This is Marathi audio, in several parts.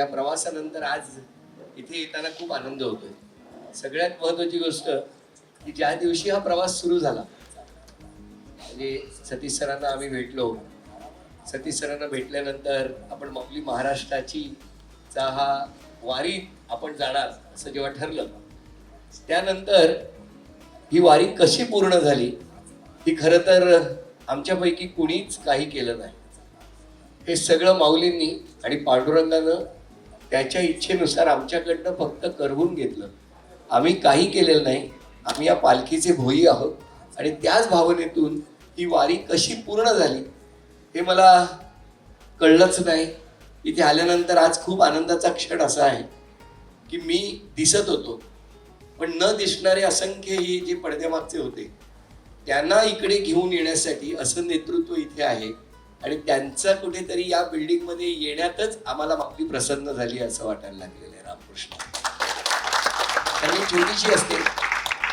या प्रवासानंतर आज इथे येताना खूप आनंद होतोय. सगळ्यात महत्वाची गोष्ट की ज्या दिवशी हा प्रवास सुरू झाला म्हणजे सतीश सरांना आम्ही भेटलो. सतीश सरांना भेटल्यानंतर आपण आपली महाराष्ट्राची चा हा वारी आपण जाणार असं जेव्हा ठरलं त्यानंतर ही वारी कशी पूर्ण झाली ही खरं तर आमच्यापैकी कुणीच काही केलं नाही. हे सगळं माऊलींनी आणि पांडुरंगानं त्याच्या इच्छेनुसार आमच्याकडनं फक्त करवून घेतलं. आम्ही काही केलेलं नाही. आम्ही या पालखीचे भोई आहोत. आणि त्याच भावनेतून ही वारी कशी पूर्ण झाली हे मला कळलंच नाही. इथे आल्यानंतर आज खूप आनंदाचा क्षण असा आहे की मी दिसत होतो. पण न दिसणारे असंख्य ही जे पडद्यामागचे होते त्यांना इकडे घेऊन येण्यासाठी असं नेतृत्व इथे आहे. आणि त्यांचं कुठेतरी या बिल्डिंगमध्ये येण्यातच आम्हाला आपली प्रसन्न झाली असं वाटायला लागलेलं आहे रामकृष्ण. त्यांनी छोटीशी असते.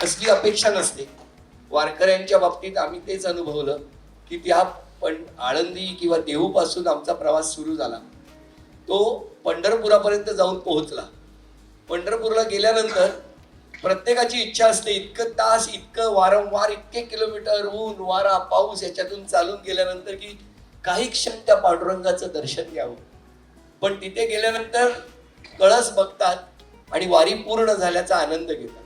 असली अपेक्षा नसते. वारकऱ्यांच्या बाबतीत आम्ही तेच अनुभवलं की त्या पण आळंदी किंवा देहूपासून आमचा प्रवास सुरू झाला. तो पंढरपुरापर्यंत जाऊन पोहोचला. पंढरपूरला गेल्यानंतर प्रत्येकाची इच्छा असते इतकं तास इतकं वारंवार इतके किलोमीटर ऊन वारा पाऊस याच्यातून चालून गेल्यानंतर की काही क्षण त्या पांडुरंगाचं दर्शन घ्यावं. पण तिथे गेल्यानंतर कळस बघतात आणि वारी पूर्ण झाल्याचा आनंद घेतात.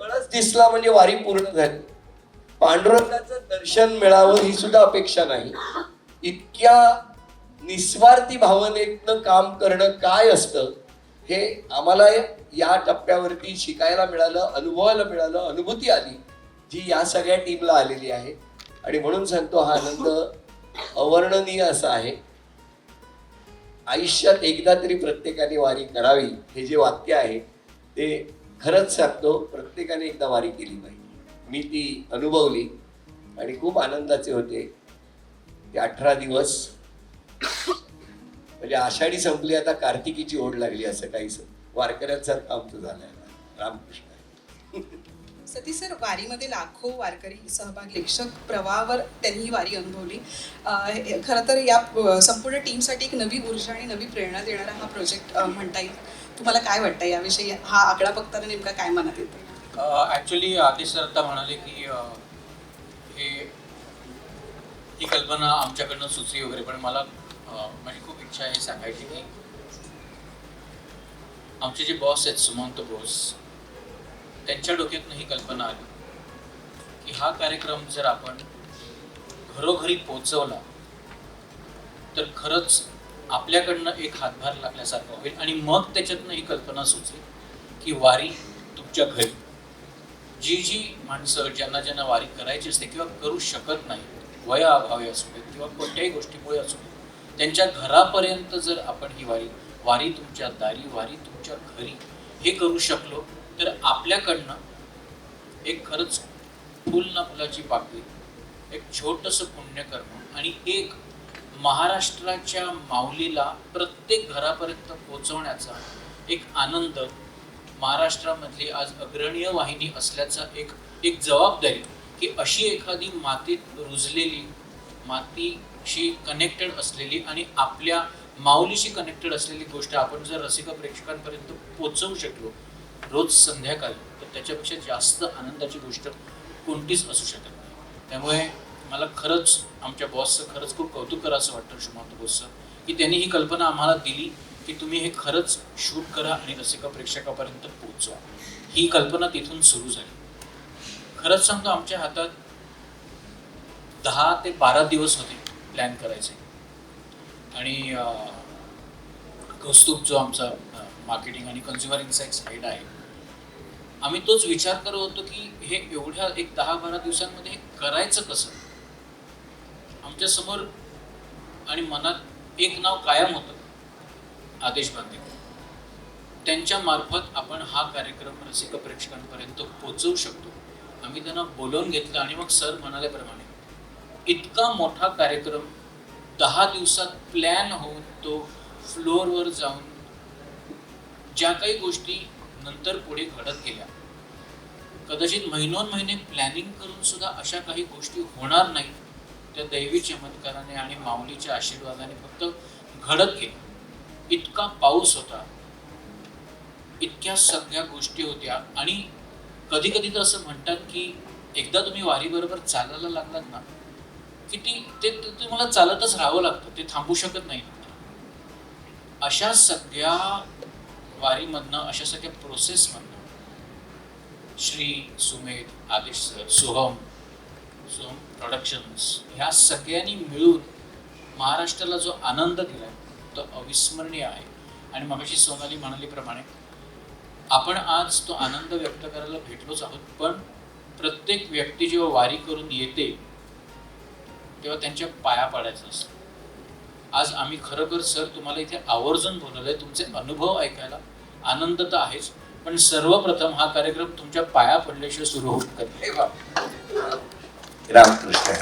कळस दिसला म्हणजे वारी पूर्ण झाली. पांडुरंगाचं दर्शन मिळावं ही सुद्धा अपेक्षा नाही. इतक्या निस्वार्थी भावनेतनं काम करणं काय असतं हे आम्हाला या टप्प्यावरती शिकायला मिळालं अनुभवायला मिळालं अनुभूती आली जी या सगळ्या टीमला आलेली आहे. आणि म्हणून सांगतो हा आनंद अवर्णनीय असं आहे. आयुष्यात एकदा तरी प्रत्येकाने वारी करावी हे जे वाक्य आहे ते खरंच सांगतो प्रत्येकाने एकदा वारी केली पाहिजे. मी ती अनुभवली आणि खूप आनंदाचे होते. ते अठरा दिवस म्हणजे आषाढी संपली आता कार्तिकीची ओढ लागली असं काहीच वारकऱ्यांसारखं आमचं झालं रामकृष्ण. सती सर वारीमध्ये लाखो वारकरी सहभागी लेखक प्रवाहावर त्यांनी ही वारी अनुभवली. खरं तर या संपूर्ण टीमसाठी एक नवी ऊर्जा आणि नवी प्रेरणा देणारा हा प्रोजेक्ट म्हणता येईल. तुम्हाला काय वाटतं याविषयी? हा आकडा बघताना नेमका काय मनात येतं? ॲक्च्युली आदेश सर आता म्हणाले की हे ही कल्पना आमच्याकडनं सुचली वगैरे पण मला माझी खूप इच्छा आहे सांगायची की आमचे जे बॉस आहेत सुमंत बोस त्यांच्या डोक्यातून ही कल्पना आली. की हा कार्यक्रम जर आपण घरोघरी पोचवला तर खरंच आपल्याकडनं एक हातभार लागल्यासारखं होईल आणि मग त्याच्यातनं ही कल्पना सुचली की वारी तुमच्या घरी. जी जी माणसं ज्यांना ज्यांना वारी करायची असते किंवा करू शकत नाही वयाअभावी असू देत किंवा कोणत्याही गोष्टीमुळे असू देत त्यांच्या घरापर्यंत जर आपण ही वारी वारी तुमच्या दारी वारी तुमच्या घरी हे करू शकलो तर आपल्याकडनं एक खरंच फुल ना फुलाची पाकळी एक छोटंसं पुण्यकर्म आणि एक महाराष्ट्राच्या माऊलीला प्रत्येक घरापर्यंत पोहोचवण्याचा एक आनंद महाराष्ट्रामधली आज अग्रणीय वाहिनी असल्याचा एक एक जबाबदारी की अशी एखादी मातीत रुजलेली मातीशी कनेक्टेड असलेली आणि आपल्या माऊलीशी कनेक्टेड असलेली गोष्ट आपण जर रसिका प्रेक्षकांपर्यंत पोचवू शकलो रोज संध्याकाळी तर त्याच्यापेक्षा जास्त आनंदाची गोष्ट कोणतीच असू शकत नाही. त्यामुळे मला खरंच आमच्या बॉसचं खरंच खूप कौतुक करा असं वाटतं शुमांत बॉसचं की त्यांनी ही कल्पना आम्हाला दिली की तुम्ही हे खरंच शूट करा आणि रसिका प्रेक्षकापर्यंत पोहोचवा. ही कल्पना तिथून सुरू झाली. खरंच सांगतो आमच्या हातात दहा ते बारा दिवस होते प्लॅन करायचे. आणि कौस्तुभ जो आमचा मार्केटिंग आणि कन्झ्युमर इन्साईट्स हेड आहे आम्ही तोच विचार करत होतो की हे एवढ्या एक दहा बारा दिवसांमध्ये हे करायचं कसं? आमच्यासमोर आणि मनात एक नाव कायम होतं. आदेश बांधे. त्यांच्या मार्फत आपण हा कार्यक्रम रसिक प्रेक्षकांपर्यंत पोचवू शकतो. आम्ही त्यांना बोलवून घेतलं आणि मग सर म्हणाल्याप्रमाणे इतका मोठा कार्यक्रम दहा दिवसात प्लॅन होऊन तो फ्लोअरवर जाऊन ज्या काही गोष्टी नंतर पुढे घडत गेल्या. कदाचित महिनोन महिने प्लॅनिंग करून सुद्धा अशा काही गोष्टी होणार नाही त्या दैवी चमत्काराने आणि माऊलीच्या आशीर्वादाने फक्त घडत गेल्या. इतका पाऊस होता. इतक्या सगळ्या गोष्टी होत्या आणि कधी कधी तर असं म्हणतात की एकदा तुम्ही वारीबरोबर चालायला लागलात ना की ती ते ते- तुम्हाला चालतच राहावं लागतं. ते थांबू शकत नाही. अशा सगळ्या वारीमधनं अशा सगळ्या प्रोसेसमधनं श्री सुमेध आदेश सर सोहम सोहम प्रोडक्शन्स ह्या सगळ्यांनी मिळून महाराष्ट्राला जो आनंद दिला तो अविस्मरणीय आहे. आणि मगाशी सोनाली म्हणालीप्रमाणे आपण आज तो आनंद व्यक्त करायला भेटलोच आहोत पण प्रत्येक व्यक्ती जेव्हा वारी करून येते तेव्हा त्यांच्या पाया पाडायचं असतं. आज आम्ही खरोखर सर तुम्हाला इथे आवर्जून बोलवलंय तुमचे अनुभव ऐकायला आनंद तर आहेच पण सर्वप्रथम हा कार्यक्रम तुमच्या पाया पडल्याशिवाय सुरू होत नाही. हे बाप. रामकृष्ण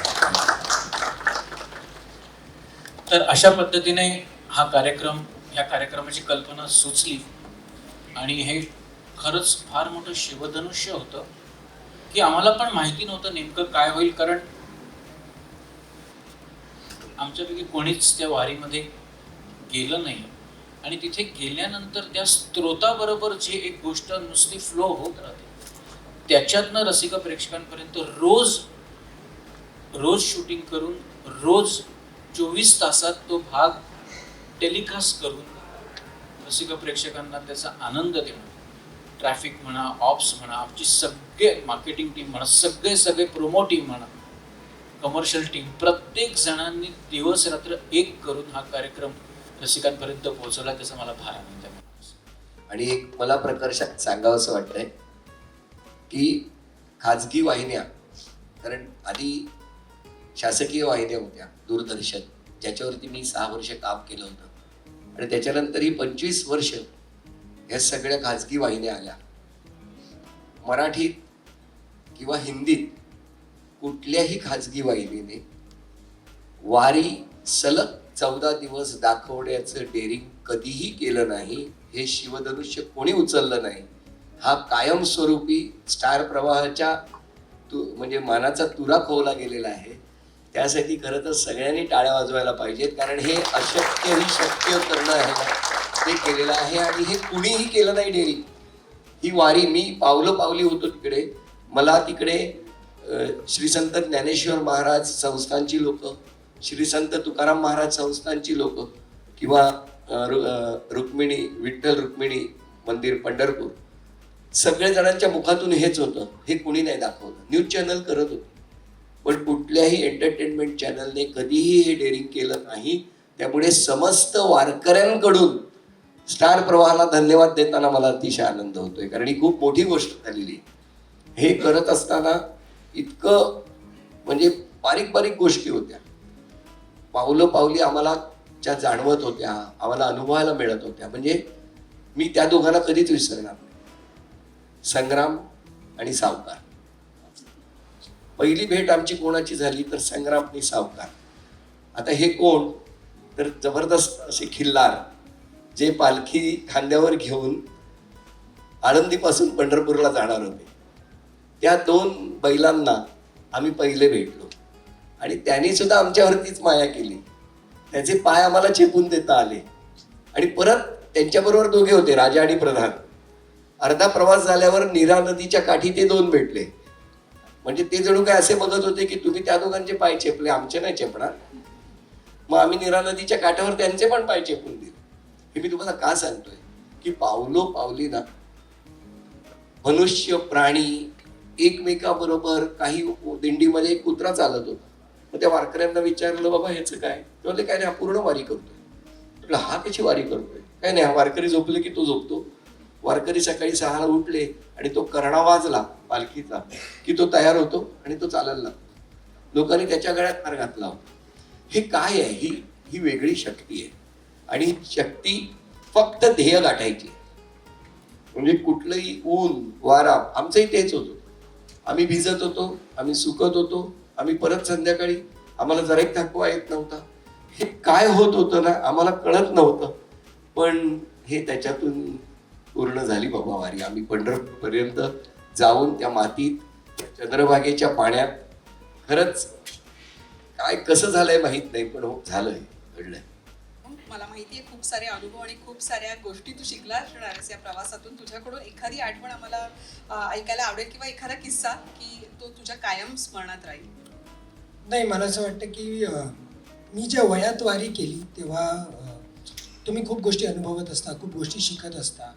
तर अशा पद्धतीने हा कार्यक्रम या कार्यक्रमाची कल्पना सुचली आणि हे खरंच फार मोठं शिवधनुष्य होतं की आम्हाला पण माहिती नव्हतं नेमकं काय होईल कारण आमच्यापैकी कोणीच त्या वारीमध्ये गेलं नाही. आणि तिथे गेल्यानंतर त्या स्त्रोताबरोबर जी एक गोष्ट नुसती फ्लो होत राहते त्याच्यातनं रसिक प्रेक्षकांपर्यंत रोज रोज शूटिंग करून रोज चोवीस तासात तो भाग टेलिकास्ट करून रसिक प्रेक्षकांना त्याचा आनंद देणं ट्रॅफिक म्हणा ऑप्स म्हणा आमची सगळे मार्केटिंग टीम म्हणा सगळे सगळे प्रोमो टीम म्हणा कमर्शियल टीम प्रत्येक जणांनी दिवस रात्र एक करून हा कार्यक्रम रसिकांपर्यंत पोहोचवला त्याचा मला फार आनंद आहे. आणि एक मला प्रकर्षात सांगावं असं वाटतंय की खाजगी वाहिन्या कारण आधी शासकीय वाहिन्या होत्या दूरदर्शन ज्याच्यावरती मी सहा वर्ष काम केलं होतं. आणि त्याच्यानंतर ही पंचवीस वर्ष ह्या सगळ्या खाजगी वाहिन्या आल्या. मराठीत किंवा हिंदीत कुठल्याही खाजगी वाहिनीने वारी सलग चौदा दिवस दाखवण्याचं डेअरिंग कधीही केलं नाही हे शिवधनुष्य कोणी उचललं नाही. हा कायमस्वरूपी स्टार प्रवाहाच्या तु म्हणजे मानाचा तुरा खोवला गेलेला आहे. त्यासाठी खरं तर सगळ्यांनी टाळ्या वाजवायला पाहिजेत कारण हे अशक्य ही शक्य करणं आहे. ते केलेलं आहे आणि हे कुणीही केलं नाही डेअरिंग ही वारी मी पावलं पावली होतो तिकडे. मला तिकडे श्री संत ज्ञानेश्वर महाराज संस्थांची लोक श्री संत तुकाराम महाराज संस्थांची लोक किंवा रु- रुक्मिणी विठ्ठल रुक्मिणी मंदिर पंढरपूर सगळ्या जणांच्या मुखातून हेच होतं हे कुणी नाही दाखवलं. न्यूज चॅनल करत होते. पण कुठल्याही एंटरटेनमेंट चॅनलने कधीही हे डेअरिंग केलं नाही. त्यामुळे समस्त वारकऱ्यांकडून स्टार प्रवाहाला धन्यवाद देताना मला अतिशय आनंद होतोय. कारण ही खूप मोठी गोष्ट झालेली आहे. हे करत असताना इतकं म्हणजे बारीक बारीक गोष्टी होत्या. पावलं पावली आम्हाला ज्या जाणवत होत्या आम्हाला अनुभवायला मिळत होत्या. म्हणजे मी त्या दोघांना कधीच विसरणार नाही. संग्राम आणि सावकार. पहिली भेट आमची कोणाची झाली तर संग्राम आणि सावकार. आता हे कोण? तर जबरदस्त असे खिल्लार जे पालखी खांद्यावर घेऊन आळंदीपासून पंढरपूरला जाणार होते. त्या दोन बैलांना आम्ही पहिले भेटलो. आणि त्यांनी सुद्धा आमच्यावरतीच माया केली. त्याचे पाय आम्हाला चेपून देता आले. आणि परत त्यांच्याबरोबर दोघे होते राजा आणि प्रधान. अर्धा प्रवास झाल्यावर नीरा नदीच्या काठी ते दोन भेटले. म्हणजे ते जणू काय असे बघत होते की तुम्ही त्या दोघांचे पाय चेपले आमचे नाही चेपणार. मग आम्ही नीरा नदीच्या काठावर त्यांचे पण पाय चेपून दिले. हे मी तुम्हाला का सांगतोय? की पावलो पावली ना मनुष्य प्राणी एकमेकाबरोबर काही दिंडीमध्ये एक कुत्रा चालत होता. मग त्या वारकऱ्यांना विचारलं बाबा ह्याचं काय? ते म्हणले काय नाही हा पूर्ण वारी करतोय. म्हटलं हा कशी वारी करतोय? काय नाही हा वारकरी झोपले की तो झोपतो. वारकरी सकाळी सहाला उठले आणि तो कर्णा वाजला पालखीचा की तो तयार होतो आणि तो चालायला लागतो लोकांनी त्याच्या गळ्यात फार घातला होता. हे काय आहे? ही ही वेगळी शक्ती आहे. आणि शक्ती फक्त ध्येय गाठायची म्हणजे कुठलंही ऊन वारा आमचंही तेच होतं. आम्ही भिजत होतो आम्ही सुकत होतो आम्ही परत संध्याकाळी आम्हाला जरा एक थकवा येत नव्हता. हे काय होत होतं ना आम्हाला कळत नव्हतं. पण हे त्याच्यातून पूर्ण झाली बाबा वारी. आम्ही पंढरपूरपर्यंत जाऊन त्या मातीत चंद्रभागेच्या पाण्यात खरंच काय कसं झालंय माहीत नाही पण हो झालंय घडलंय. मला माहिती आहे खूप सारे अनुभव आणि खूप साऱ्या गोष्टी तू शिकला असणार या प्रवासातून. तुझ्याकडून एखादी आठवण आम्हाला ऐकायला आवडेल किंवा एखादा किस्सा की तो तुझ्या कायम स्मरणात राहील? नाही मला असं वाटतं की मी ज्या वयात वारी केली तेव्हा तुम्ही खूप गोष्टी अनुभवत असता खूप गोष्टी शिकत असता.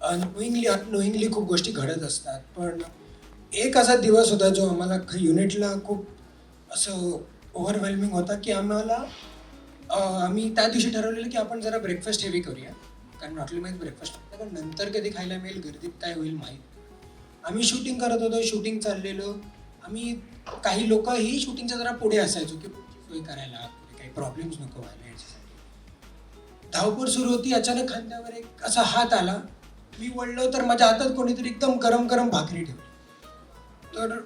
अनोईंगली अननोईंगली खूप गोष्टी घडत असतात. पण एक असा दिवस होता जो आम्हाला युनिटला खूप असं ओव्हरवेल्मिंग होता की आम्हाला आम्ही त्या दिवशी ठरवलेलं की आपण जरा ब्रेकफास्ट हेवी करूया. कारण हॉटेलमध्ये ब्रेकफास्ट पण नंतर कधी खायला मिळेल गर्दीत काय होईल माहीत आम्ही शूटिंग करत होतो शूटिंग चाललेलो. आम्ही काही लोक ही शूटिंगच्या जरा पुढे असायचो की सोय करायला काही प्रॉब्लेम्स नको व्हायला याच्यासाठी. धावपूर सुरू होती अचानक खांद्यावर एक असा हात आला. मी वळलो तर माझ्या हातात कोणीतरी एकदम गरम गरम भाकरी ठेवली. तर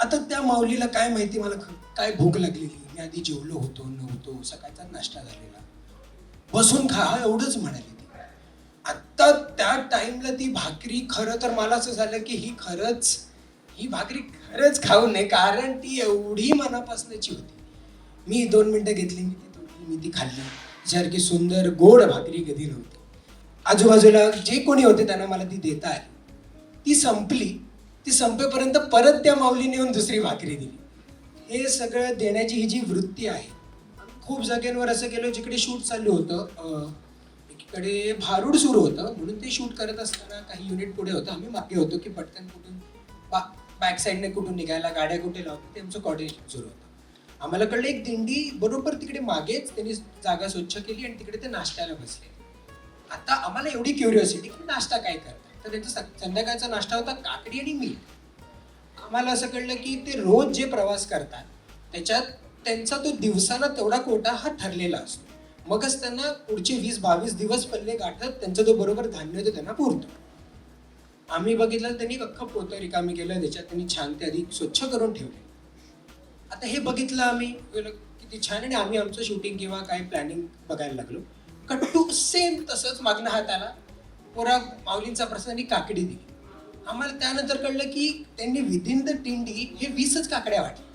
आता त्या माऊलीला काय माहिती मला ख- काय भूक लागलेली. आम्ही आधी जेवलो होतो नव्हतो सकाळचा नाश्ता झालेला. बसून खा हा एवढंच म्हणाली ती. आत्ता त्या टाइमला ती भाकरी खरं तर मला असं झालं की ही खरंच ही भाकरी खरंच खाऊ नये कारण ती एवढी मनापासनाची होती. मी दोन मिनटं घेतली मी ती तोडली मी ती खाल्ली. सारखी सुंदर गोड भाकरी कधी नव्हती आजूबाजूला जे कोणी होते त्यांना मला ती देता आली. ती संपली. ती संपेपर्यंत परत त्या माऊलीने येऊन दुसरी भाकरी दिली. हे सगळं देण्याची ही जी वृत्ती आहे खूप जागेंवर असं केलं जिकडे शूट चालू होतं एकीकडे भारूड सुरू होतं म्हणून ते शूट करत असताना काही युनिट पुढे होतं. आम्ही मागे होतो की पटकन कुठून बॅक साईडने कुठून निघायला गाड्या कुठे लावतो ते आमचं कॉर्डिनेशन सुरू होतं. आम्हाला कळलं एक दिंडी बरोबर तिकडे मागेच त्यांनी जागा स्वच्छ केली आणि तिकडे ते नाश्त्याला बसले. आता आम्हाला एवढी क्युरिओसिटी की नाश्ता काय करतात? तर त्यांचा संध्याकाळचा नाश्ता होता काकडी आणि मीठ. आम्हाला असं कळलं की ते रोज जे प्रवास करतात त्याच्यात त्यांचा तो दिवसाला तेवढा कोटा हा ठरलेला असतो. मगच त्यांना पुढचे वीस बावीस दिवस पल्ले गाठत त्यांचा जो बरोबर धान्य तो त्यांना पुरतो. आम्ही बघितलं त्यांनी अख्खं पोतं रिकामी केलं त्याच्यात त्यांनी छान ते आधी स्वच्छ करून ठेवले. आता हे बघितलं आम्ही किती छान. आणि आम्ही आमचं शूटिंग किंवा काय प्लॅनिंग बघायला लागलो. कट्टू सेम तसंच मागणं हात आला पोरा माऊलींचा आणि काकडी दिली. आम्हाला त्यानंतर कळलं की त्यांनी विदिन द टिंडी हे वीसच काकड्या वाटल्या.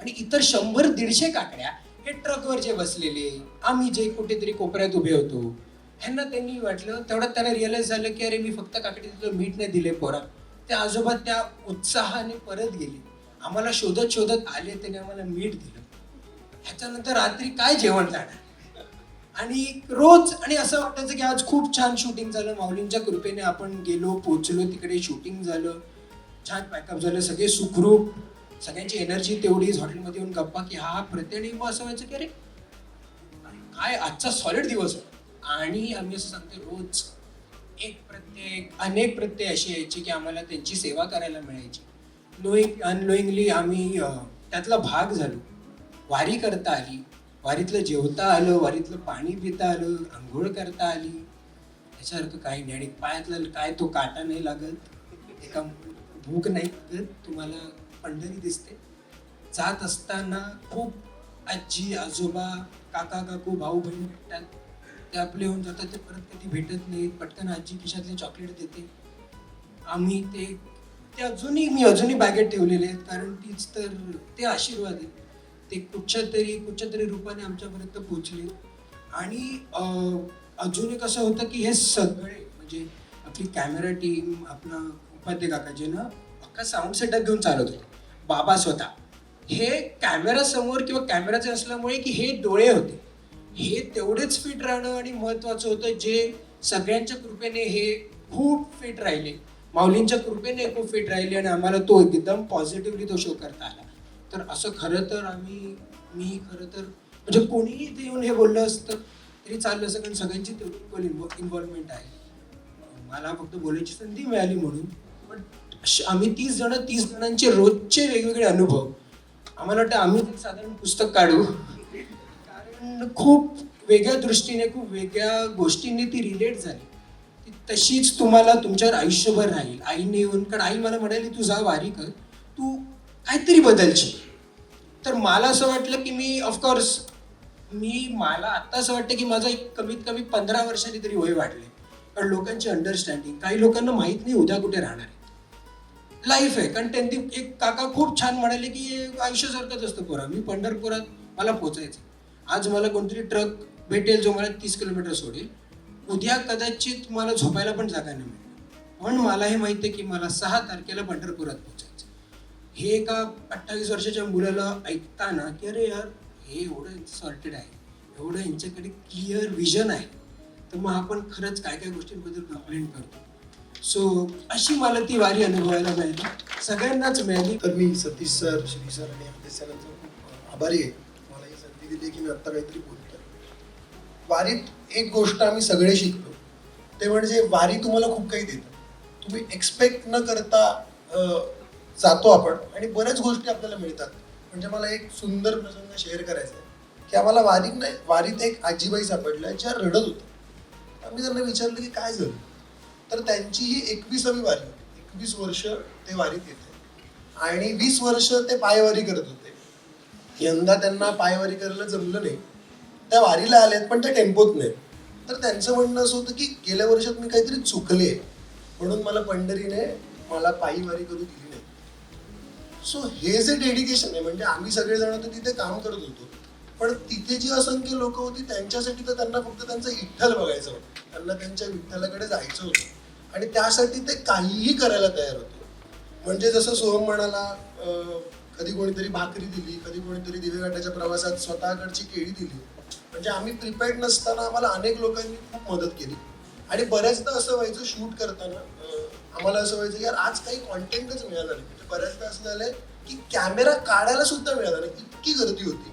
आणि इतर शंभर दीडशे काकड्या हे ट्रकवर जे बसलेले आम्ही जे कुठेतरी कोपऱ्यात उभे होतो ह्यांना त्यांनी वाटलं तेवढ्यात त्यांना रिअलाईज झालं की अरे मी फक्त काकडी तिथलं मीठ नाही दिले पोरा. त्या आजोबा त्या उत्साहाने परत गेले. आम्हाला शोधत शोधत आले त्याने आम्हाला मीठ दिलं. ह्याच्यानंतर रात्री काय जेवण जाणार? आणि रोज आणि असं वाटायचं की आज खूप छान शूटिंग झालं. माऊलींच्या कृपेने आपण गेलो पोचलो तिकडे शूटिंग झालं. छान पॅकअप झालं. सगळे सुखरूप. सगळ्यांची एनर्जी तेवढीच हॉटेलमध्ये येऊन गप्पा की हा प्रत्येक मग असं व्हायचं की अरे काय आजचा सॉलिड दिवस. होता आणि आम्ही असं सांगतो रोज एक प्रत्येक अनेक प्रत्यय असे यायचे की आम्हाला त्यांची सेवा करायला मिळायची. नोईंग अनलोईंगली आम्ही त्यातला भाग झालो. वारी करता आली. वारीतलं जेवता आलं वारीतलं पाणी पिता आलं आंघोळ करता आली. याच्यासारखं काही नाही. आणि पायातलं काय तो काटा नाही लागत. एका भूक नाही लागत. तुम्हाला पंढरी दिसते. जात असताना खूप आजी आजोबा काका काकू भाऊ बहीण भेटतात. ते आपले होऊन जातात. ते परत कधी भेटत नाहीत. पटकन आजी खिशातले चॉकलेट देते. आम्ही ते ते अजूनही मी अजूनही बॅगेत ठेवलेले आहेत. कारण तीच तर ते आशीर्वाद आहेत. ते कुठच्या तरी कुठच्या तरी रूपाने आमच्यापर्यंत पोचले आणि अजून एक असं होतं की हे सगळे म्हणजे आपली कॅमेरा टीम आपला उपाध्ये काकाजी ना अख्खा साऊंड सेटअप घेऊन चालत होते. बाबा स्वतः. हे कॅमेरा समोर किंवा कॅमेराचे असल्यामुळे की हे डोळे होते. हे तेवढेच फिट राहणं आणि महत्वाचं होतं जे सगळ्यांच्या कृपेने हे खूप फिट राहिले. माऊलींच्या कृपेने खूप फिट राहिले आणि आम्हाला तो एकदम पॉझिटिव्हली तो शो करता आला. तर असं खरं तर आम्ही मी खरं तर म्हणजे कोणीही इथे येऊन हे बोललं असतं तरी चाललं असं कारण सगळ्यांची तेवढी इन्व्हॉल्वमेंट आहे. मला फक्त बोलायची संधी मिळाली म्हणून पण श- आम्ही तीस जण तीस जणांचे रोजचे वेगवेगळे अनुभव. आम्हाला वाटतं आम्ही ते साधारण पुस्तक काढू. कारण खूप वेगळ्या दृष्टीने खूप वेगळ्या गोष्टींनी ती रिलेट झाली. ती तशीच तुम्हाला तुमच्यावर आयुष्यभर राहील. आईने येऊन कारण आई मला म्हणाली तू जा वारी कर. तू काहीतरी बदलशील. तर मला असं वाटलं की मी ऑफकोर्स मी मला आत्ता असं वाटतं की माझं एक कमीत कमी पंधरा वर्षांनी तरी वय वाढले कारण लोकांची अंडरस्टँडिंग काही लोकांना माहीत नाही उद्या कुठे राहणार आहे. लाईफ आहे. कारण त्यांनी एक काका खूप छान म्हणाले की आयुष्यासारखंच असतं पोरा. मी पंढरपुरात मला पोचायचं आज मला कोणतरी ट्रक भेटेल जो मला तीस किलोमीटर सोडेल. उद्या कदाचित मला झोपायला पण जागा नाही मिळेल पण मला हे माहिती आहे की मला सहा तारखेला पंढरपुरात पोचायचं हे एका अठ्ठावीस वर्षाच्या मुलाला ऐकताना की अरे यार हे एवढं सॉर्टेड आहे. एवढं यांच्याकडे क्लिअर विजन आहे. तर मग आपण खरंच काय काय गोष्टींबद्दल कंप्लेंट करतो. सो अशी मला ती वारी अनुभवायला मिळाली. सगळ्यांनाच मिळाली. तर मी सतीश सर श्री सर आणि अमित सरांचा खूप आभारी आहे. मला ही संधी दिली की मी आत्ता काहीतरी बोलतो वारीत एक गोष्ट आम्ही सगळे शिकतो ते म्हणजे वारी तुम्हाला खूप काही देतं. तुम्ही एक्सपेक्ट न करता जातो आपण आणि बऱ्याच गोष्टी आपल्याला मिळतात. म्हणजे मला एक सुंदर प्रसंग शेअर करायचा आहे. की आम्हाला वारीत नाही वारीत एक आजीबाई सापडल्या ज्या रडत होत्या. आम्ही त्यांना विचारलं की काय झालं? तर त्यांची ही एकविसावी वारी होती. एकवीस वर्ष ते वारीत येते आणि वीस वर्ष ते पायवारी करत होते. यंदा त्यांना पायवारी करायला जमलं नाही. त्या वारीला आल्यात पण त्या टेम्पोत नाही तर त्यांचं म्हणणं असं होतं की गेल्या वर्षात मी काहीतरी चुकले म्हणून मला पंढरीने मला पायी वारी करू दिली नाही. सो हे जे डेडिकेशन आहे म्हणजे आम्ही सगळेजण तर तिथे काम करत होतो. पण तिथे जी असंख्य लोक होती त्यांच्यासाठी तर त्यांना फक्त त्यांचं विठ्ठल बघायचं होतं. त्यांना त्यांच्या विठ्ठलाकडे जायचं होतं. आणि त्यासाठी ते काहीही करायला तयार होते. म्हणजे जसं सोहम म्हणाला कधी कोणीतरी भाकरी दिली कधी कोणीतरी दिवेघाटाच्या प्रवासात स्वतःकडची केळी दिली. म्हणजे आम्ही प्रिपेअर्ड नसताना आम्हाला अनेक लोकांनी खूप मदत केली. आणि बऱ्याचदा असं व्हायचं शूट करताना आम्हाला असं व्हायचं की यार आज काही कॉन्टेंटच मिळालं नाही. पर्यंत असं झालंय की कॅमेरा काढायला सुद्धा मिळाला नाही. इतकी गर्दी होती.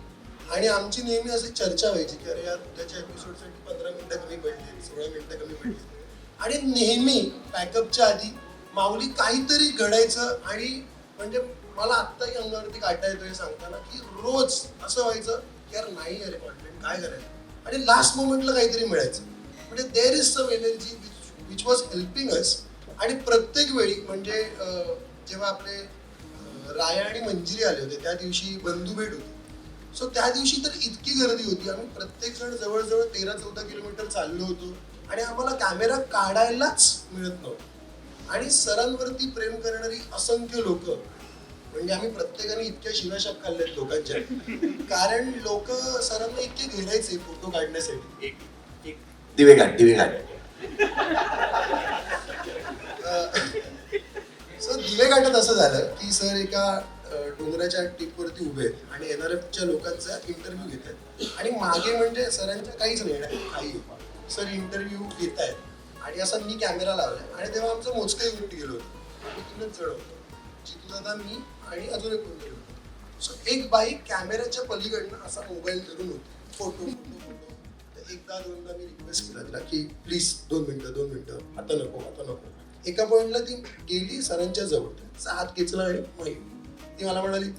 आणि आमची नेहमी अशी चर्चा व्हायची की अरे यार उद्याच्या एपिसोडसाठी पंधरा मिनिटं कमी पडली सोळा मिनिटं कमी पडली. आणि नेहमी पॅकअपच्या आधी माऊली काहीतरी घडायचं आणि म्हणजे मला आत्ताही अंगावरती काटा येतो हे सांगताना की रोज असं व्हायचं की यार नाही अरे कॉन्टेंट काय करायचं? आणि लास्ट मोमेंटला काहीतरी मिळायचं. म्हणजे there is some energy which was helping us आणि प्रत्येक वेळी म्हणजे जेव्हा आपले राया आणि मंजिरी आले होते त्या दिवशी बंधू भेट होती. सो त्या दिवशी तर इतकी गर्दी होती. आम्ही प्रत्येक जण जवळजवळ तेरा चौदा किलोमीटर चाललो होतो आणि आम्हाला कॅमेरा काढायलाच मिळत नव्हतं. आणि सरांवरती प्रेम करणारी असंख्य लोक म्हणजे आम्ही प्रत्येकाने इतक्या शिवाशाप खाल्ल्यात लोकांच्या. कारण लोक सरांना इतके घेरायचे फोटो काढण्यासाठी. एक एक. दिवेघाट दिवेघाट दिवे गाठत असं झालं की सर एका डोंगराच्या टिपवरती उभे आहेत आणि एन आर एफच्या लोकांचा इंटरव्ह्यू घेत आहेत. आणि मागे म्हणजे सरांच्या काहीच नाही नाही, काही सर इंटरव्ह्यू घेत आहेत. आणि असा मी कॅमेरा लावला आणि तेव्हा आमचं मोजकं युनिट गेलो होतं. आम्ही तिथूनच चढवतो. होतो आता मी आणि अजून एक कोण गेलो होतो. सो एक बाई कॅमेऱ्याच्या पलीकडनं असा मोबाईल धरून होती. फोटो फोटो फोटो तर एकदा दोनदा मी रिक्वेस्ट केला तिला की प्लीज दोन मिनटं दोन मिनटं. आता नको आता नको. एका पॉईंटला ती गेली सरांच्या जवळ. तिचा हात खेचला आणि माही ती मला म्हणाली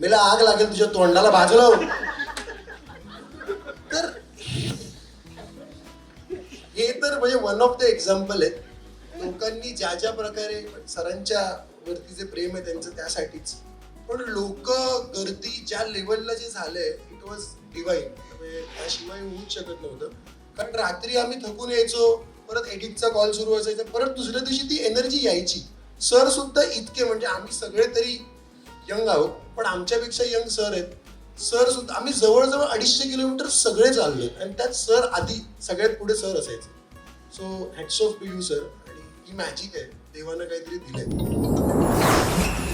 मेला आग लागेल तुझ्या तोंडाला भाजलं तर हे तर म्हणजे वन ऑफ द एक्झाम्पल आहेत. लोकांनी ज्या ज्या प्रकारे सरांच्या वरती जे प्रेम आहे त्यांचं त्यासाठीच. पण लोक गर्दी ज्या लेवलला जे झालंय इट वॉज डिवाईन त्याशिवाय होऊच शकत नव्हतं. कारण रात्री आम्ही थकून यायचो. परत एडिटचा कॉल सुरू असायचा. परत दुसऱ्या दिवशी ती एनर्जी यायची. सर सुद्धा इतके म्हणजे आम्ही सगळे तरी यंग आहोत पण आमच्यापेक्षा यंग सर आहेत. सर सुद्धा आम्ही जवळजवळ अडीचशे किलोमीटर सगळे चाललो आणि त्यात सर आधी सगळ्यात पुढे सर असायचे. So hats off to you sir आणि ही मॅजिक आहे. देवानं काहीतरी दिलंय.